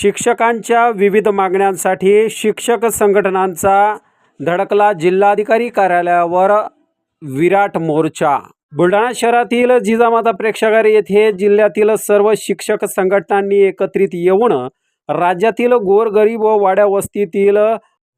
शिक्षकांच्या विविध मागण्यांसाठी शिक्षक संघटनांचा धडकला जिल्हाधिकारी कार्यालयावर विराट मोर्चा. बुलढाणा शहरातील जिजामाता प्रेक्षागार येथे जिल्ह्यातील सर्व शिक्षक संघटनांनी एकत्रित येऊन राज्यातील गोरगरीब व वाड्या वस्तीतील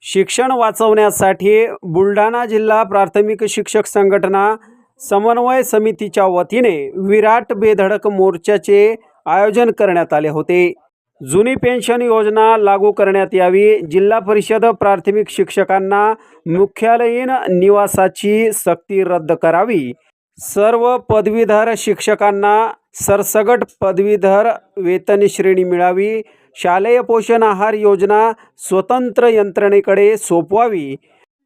शिक्षण वाचवण्यासाठी बुलढाणा जिल्हा प्राथमिक शिक्षक संघटना समन्वय समितीच्या वतीने विराट बेधडक मोर्चाचे आयोजन करण्यात आले होते. जुनी पेन्शन योजना लागू करण्यात यावी. जिल्हा परिषद प्राथमिक शिक्षकांना मुख्यालयीन निवासाची सक्ती रद्द करावी. सर्व पदवीधर शिक्षकांना सरसगट पदवीधर वेतन श्रेणी मिळावी. शालेय पोषण आहार योजना स्वतंत्र यंत्रणेकडे सोपवावी.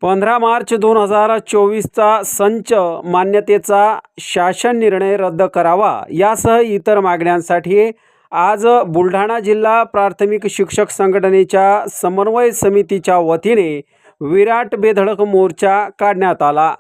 पंधरा मार्च दोन हजार चोवीसचा संच मान्यतेचा शासन निर्णय रद्द करावा. यासह इतर मागण्यांसाठी आज बुलढाणा जिल्हा प्राथमिक शिक्षक संघटनेच्या समन्वय समितीच्या वतीने विराट बेधडक मोर्चा काढण्यात आला.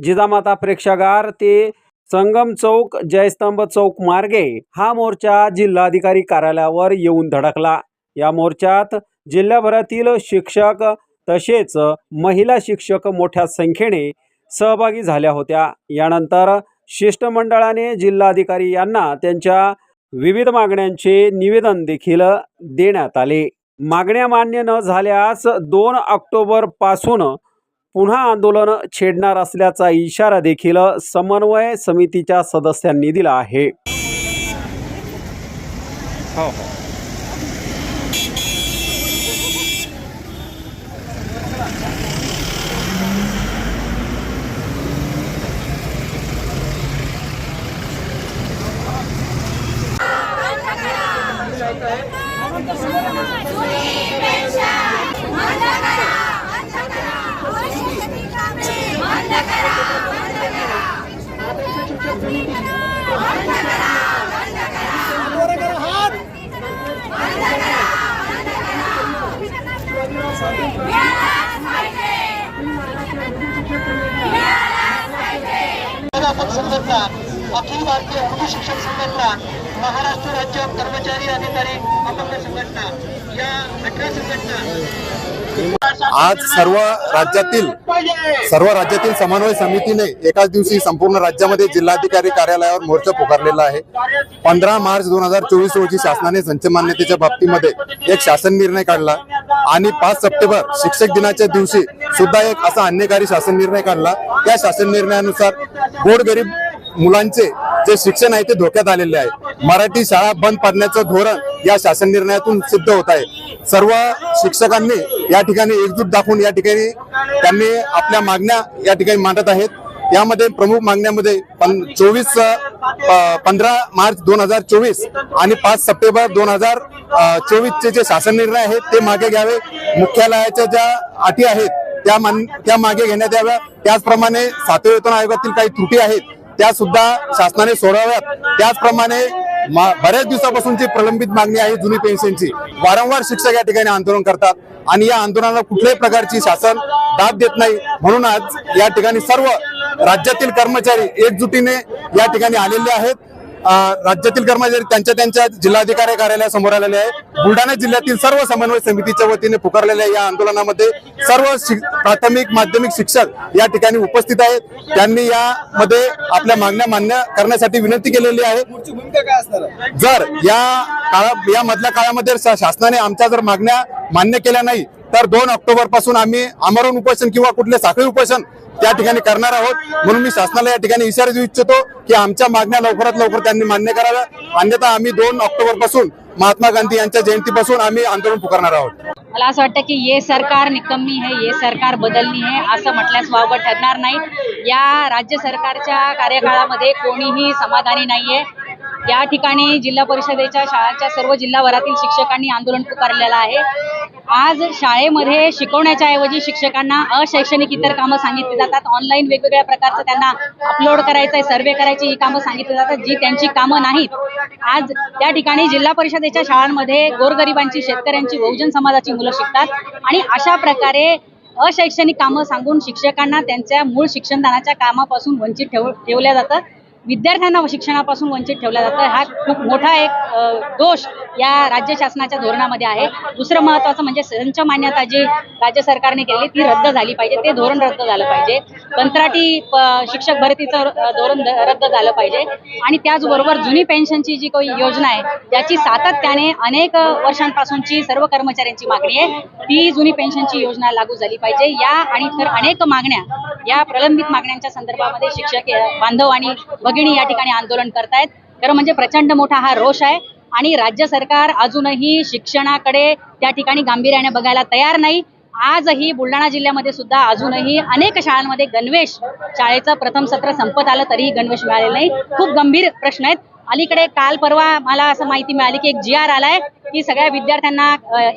जिजामाता प्रेक्षागार ते संगम चौक जयस्तंभ चौक मार्गे हा मोर्चा जिल्हाधिकारी कार्यालयावर येऊन धडकला. या मोर्चात जिल्ह्याभरातील शिक्षक तसेच महिला शिक्षक मोठ्या संख्येने सहभागी झाल्या होत्या. यानंतर शिष्टमंडळाने जिल्हाधिकारी यांना त्यांच्या विविध मागण्यांचे निवेदन देखील देण्यात आले. मागण्या मान्य न झाल्यास दोन ऑक्टोबरपासून पुन्हा आंदोलन छेडणार असल्याचा इशारा देखील समन्वय समितीच्या सदस्यांनी दिला आहे. हो हो. प्राध्यापक संघटना अखिल भारतीय उर्दू शिक्षक संघटना महाराष्ट्र राज्य कर्मचारी अधिकारी अपंग संघटना या अठरा संघटना आज सर्व राज्यातील सर्व राज्यातील समन्वय समितीने एकाच दिवशी संपूर्ण राज्यामध्ये जिल्हाधिकारी कार्यालयावर मोर्चा पुकारलेला आहे. पंधरा मार्च दोन हजार चोवीस रोजी शासनाने संचमान्यतेच्या बाबतीमध्ये एक शासन निर्णय काढला आणि पाच सप्टेंबर शिक्षक दिनाच्या दिवशी सुद्धा एक असा अन्यकारी शासन निर्णय काढला. त्या शासन निर्णयानुसार गोरगरीब मुलांचे जे शिक्षण आहे ते धोक्यात आलेले आहे. मराठी शाळा बंद पाडण्याचं धोरण या शासन निर्णयातून सिद्ध होत आहे. सर्व शिक्षकांनी या ठिकाणी एकजूट दाखवून या ठिकाणी त्यांनी आपल्या मागण्या या ठिकाणी मांडत आहेत. यामध्ये प्रमुख मागण्यामध्ये चोवीस पंधरा मार्च दोन हजार चोवीस आणि पाच सप्टेंबर दोन हजार चोवीसचे जे शासन निर्णय आहेत ते मागे घ्यावे. मुख्यालयाच्या ज्या अटी आहेत त्या मान त्या मागे घेण्यात याव्या. त्याचप्रमाणे सातव्या वेतन आयोगातील काही त्रुटी आहेत त्या सुद्धा शासनाने सोडाव्यात. त्याचप्रमाणे मा- बऱ्याच दिवसापासूनची प्रलंबित मागणी आहे जुनी पेन्शनची वारंवार शिक्षक या ठिकाणी आंदोलन करतात आणि या आंदोलनाला कुठल्याही प्रकारची शासन दाद देत नाही. म्हणून आज या ठिकाणी सर्व राज्यातील कर्मचारी एकजुटीने या ठिकाणी आलेले आहेत. राज्यातील कर्मचारी त्यांच्या त्यांच्या जिल्हाधिकारी कार्यालयासमोर आलेले आहे बुलढाणा जिल्ह्यातील सर्व समन्वय समितीच्या वतीने पुकारलेल्या या आंदोलनामध्ये सर्व प्राथमिक माध्यमिक शिक्षक या ठिकाणी उपस्थित आहेत. त्यांनी यामध्ये आपल्या मागण्या मान्य करण्यासाठी विनंती केलेली आहे. जर या काळा या मधल्या काळामध्ये शासनाने आमच्या जर मागण्या मान्य केल्या नाही तर दोन ऑक्टोबरपासून आम्ही आमरण उपोषण किंवा कुठले साखळी उपोषण त्या ठिकाणी करणार आहोत. म्हणून मी शासनाला या ठिकाणी इशारा देऊ इच्छितो की आमच्या मागण्या लवकरात लवकर त्यांनी मान्य कराव्या. अन्यथा आम्ही दोन ऑक्टोबरपासून महात्मा गांधी यांच्या जयंतीपासून आम्ही आंदोलन पुकारणार आहोत. मला असं वाटतं की ये सरकार निकम्मी है ये सरकार बदलणी आहे असं म्हटल्यास वावं ठरणार नाही. या राज्य सरकारच्या कार्यकाळामध्ये कोणीही समाधानी नाहीये. या ठिकाणी जिल्हा परिषदेच्या शाळांच्या सर्व जिल्हाभरातील शिक्षकांनी आंदोलन पुकारलेलं आहे. आज शाळेमध्ये शिकवण्याच्या ऐवजी शिक्षकांना अशैक्षणिक इतर कामं सांगितली जातात. ऑनलाईन वेगवेगळ्या प्रकारचं त्यांना अपलोड करायचं आहे सर्वे करायची ही कामं सांगितली जातात जी त्यांची कामं नाहीत. आज त्या ठिकाणी जिल्हा परिषदेच्या शाळांमध्ये गोरगरिबांची शेतकऱ्यांची बहुजन समाजाची मुलं शिकतात आणि अशा प्रकारे अशैक्षणिक कामं सांगून शिक्षकांना त्यांच्या मूळ शिक्षणदानाच्या कामापासून वंचित ठेव ठेवल्या जातं विद्यार्थ्यांना शिक्षणापासून वंचित ठेवला जातं. हा खूप मोठा एक दोष या राज्य शासनाच्या धोरणामध्ये आहे. दुसरं महत्त्वाचं म्हणजे संच मान्यता जी राज्य सरकारने केली ती रद्द झाली पाहिजे. ते धोरण रद्द झालं पाहिजे. कंत्राटी शिक्षक भरतीचं धोरण रद्द झालं पाहिजे. आणि त्याचबरोबर जुनी पेन्शनची जी काही योजना आहे ज्याची सातत्याने अनेक वर्षांपासूनची सर्व कर्मचाऱ्यांची मागणी आहे. ती जुनी पेन्शनची योजना लागू झाली पाहिजे. या आणि इतर अनेक मागण्या या प्रलंबित मागण्यांच्या संदर्भामध्ये शिक्षक बांधव आणि भगिनी या ठिकाणी आंदोलन करतायत. खरं म्हणजे प्रचंड मोठा हा रोष आहे आणि राज्य सरकार अजूनही शिक्षणाकडे त्या ठिकाणी गांभीर्याने बघायला तयार नाही. आजही बुलढाणा जिल्ह्यामध्ये सुद्धा अजूनही अनेक शाळांमध्ये गणवेश शाळेचं प्रथम सत्र संपत आलं तरीही गणवेश मिळालेला नाही. खूप गंभीर प्रश्न आहेत. अलीकडे काल परवा मला असं माहिती मिळाली की एक जी आर आलाय. की सगळ्या विद्यार्थ्यांना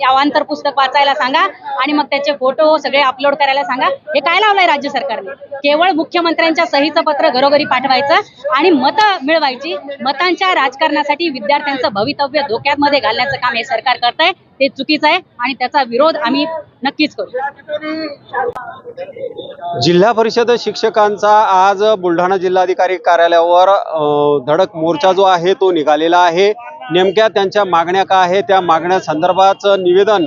अवांतर पुस्तक वाचायला सांगा आणि मग त्याचे फोटो सगळे अपलोड करायला सांगा. हे काय लावलंय राज्य सरकारने? केवळ मुख्यमंत्र्यांच्या सहीचं पत्र घरोघरी पाठवायचं आणि मतं मिळवायची मतांच्या राजकारणासाठी विद्यार्थ्यांचं भवितव्य धोक्यामध्ये घालण्याचं काम हे सरकार करत आहे ते चुकीचं आहे आणि त्याचा विरोध आम्ही नक्कीच करू. जिल्हा परिषद शिक्षकांचा आज बुलढाणा जिल्हाधिकारी कार्यालयावर धडक मोर्चा जो आहे तो निघालेला आहे. नेमक्या त्यांच्या मागण्या काय आहे त्या मागण्या संदर्भाचं निवेदन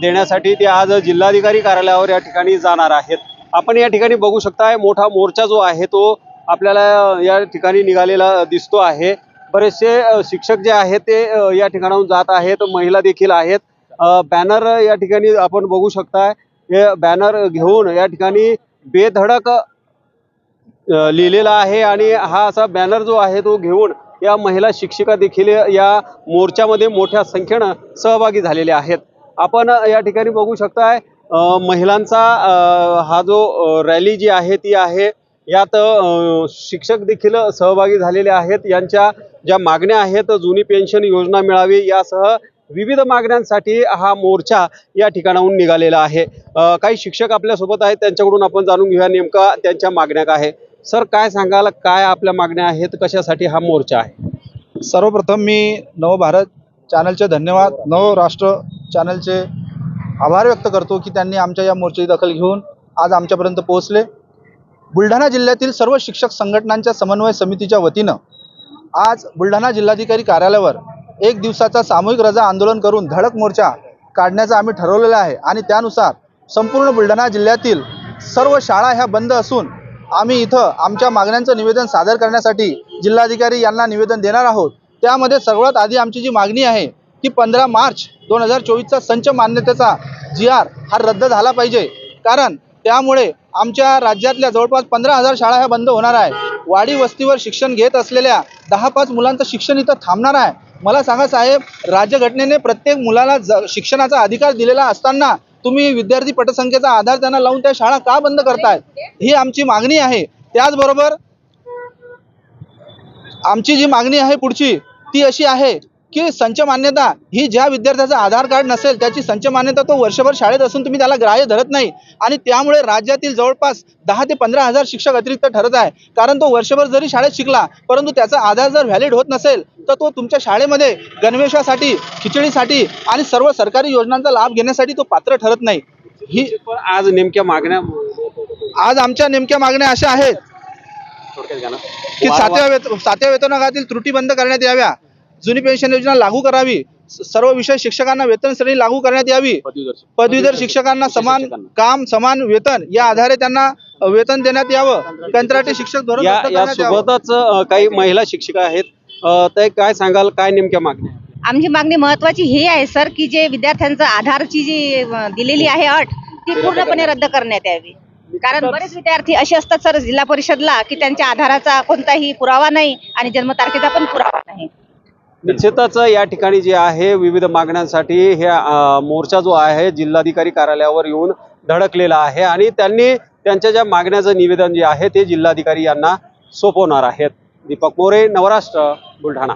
देण्यासाठी ते आज जिल्हाधिकारी कार्यालयावर या ठिकाणी जाणार आहेत. आपण या ठिकाणी बघू शकताय मोठा मोर्चा जो आहे तो आपल्याला या ठिकाणी निघालेला दिसतो आहे. बरेचसे शिक्षक जे आहेत ते या ठिकाणाहून जात आहेत. महिला देखील आहेत. बॅनर या ठिकाणी आपण बघू शकताय. हे बॅनर घेऊन या ठिकाणी बेधडक लिहिलेला आहे आणि हा असा बॅनर जो आहे तो घेऊन या महिला शिक्षिका देखील या मोर्चामध्ये मोठ्या संख्येनं सहभागी झालेल्या आहेत. आपण या ठिकाणी बघू शकताय महिलांचा हा जो रॅली जी आहे ती आहे. यात शिक्षक देखील सहभागी झालेले आहेत. यांच्या ज्या मागण्या आहेत जुनी पेन्शन योजना मिळावी यासह विविध मागण्यांसाठी हा मोर्चा या ठिकाणाहून निघालेला आहे. काही शिक्षक आपल्यासोबत आहेत त्यांच्याकडून आपण जाणून घेऊया नेमका त्यांच्या मागण्या काय आहे सर काय सांगाल? काय आपल्या मागण्या आहेत? कशासाठी हा मोर्चा आहे? सर्वप्रथम मी नवभारत चॅनलचे धन्यवाद नवराष्ट्र चॅनलचे आभार व्यक्त करतो की त्यांनी आमच्या या मोर्चाची दखल घेऊन आज आमच्यापर्यंत पोहोचले. बुलढाणा जिल्ह्यातील सर्व शिक्षक संघटनांच्या समन्वय समितीच्या वतीनं आज बुलढाणा जिल्हाधिकारी कार्यालयावर एक दिवसाचा सामूहिक रजा आंदोलन करून धडक मोर्चा काढण्याचं आम्ही ठरवलेलं आहे. आणि त्यानुसार संपूर्ण बुलढाणा जिल्ह्यातील सर्व शाळा ह्या बंद असून आम्ही इथं आमच्या मागण्यांचं निवेदन सादर करण्यासाठी जिल्हाधिकारी यांना निवेदन देणार आहोत. त्यामध्ये सर्वात आधी आमची जी मागणी आहे की पंधरा मार्च दोन हजार चोवीसचा संच मान्यतेचा जी आर हा रद्द झाला पाहिजे. कारण त्यामुळे आमच्या राज्यातल्या जवळपास पंधरा हजार शाळा ह्या बंद होणार आहे. वाडी वस्तीवर शिक्षण घेत असलेल्या दहा पाच मुलांचं शिक्षण इथं थांबणार आहे. मला सांगा साहेब राज्यघटनेने प्रत्येक मुलाला ज शिक्षणाचा अधिकार दिलेला असताना तुम्ही विद्यार्थी पटसंख्येचा आधार त्यांना लावून त्या शाळा का बंद करतायत ही आमची मागणी आहे. त्याचबरोबर आमची जी मागणी आहे पुढची ती अशी आहे की संच मान्यता ही ज्या विद्यार्थ्याचं आधार कार्ड नसेल त्याची संच मान्यता तो वर्षभर शाळेत असून तुम्ही त्याला ग्राह्य धरत नाही. आणि त्यामुळे राज्यातील जवळपास दहा ते पंधरा हजार शिक्षक अतिरिक्त ठरत आहे. कारण तो वर्षभर जरी शाळेत शिकला परंतु त्याचा आधार जर व्हॅलिड होत नसेल तर तो तुमच्या शाळेमध्ये गणवेशासाठी खिचडीसाठी आणि सर्व सरकारी योजनांचा लाभ घेण्यासाठी तो पात्र ठरत नाही. ही आज नेमक्या मागण्या आज आमच्या नेमक्या मागण्या अशा आहेत. की सातव्या वेत सातव्या वेतनागातील त्रुटी बंद करण्यात याव्या. जुनी पेन्शन योजना लागू करावी. सर्व विषय शिक्षकांना वेतन श्रेणी लागू करण्यात यावी. पदवीधर शिक्षकांना समान. काम समान वेतन या आधारे त्यांना वेतन देण्यात यावं. कंत्राटी शिक्षक धोरण या रद्द या करण्यात यावं. सोबतच अ, काही महिला शिक्षिका आहेत. ते काय सांगाल? काय नेमक्या मागण्या आमची मागणी महत्वाची ही आहे सर की जे विद्यार्थ्यांचं आधारची जी दिलेली आहे अट ती पूर्णपणे रद्द करण्यात यावी. कारण बरेच विद्यार्थी असे असतात सर जिल्हा परिषदला की त्यांच्या आधाराचा कोणताही पुरावा नाही आणि जन्मतारखेचा पण पुरावा नाही. निश्चितच या ठिकाणी जे आहे विविध मागण्यांसाठी हे मोर्चा जो आहे जिल्हाधिकारी कार्यालयावर येऊन धडकलेला आहे आणि त्यांनी त्यांच्या ज्या मागण्याचं निवेदन जे आहे ते जिल्हाधिकारी यांना सोपवणार आहेत. दीपक मोरे नवराष्ट्र बुलढाणा.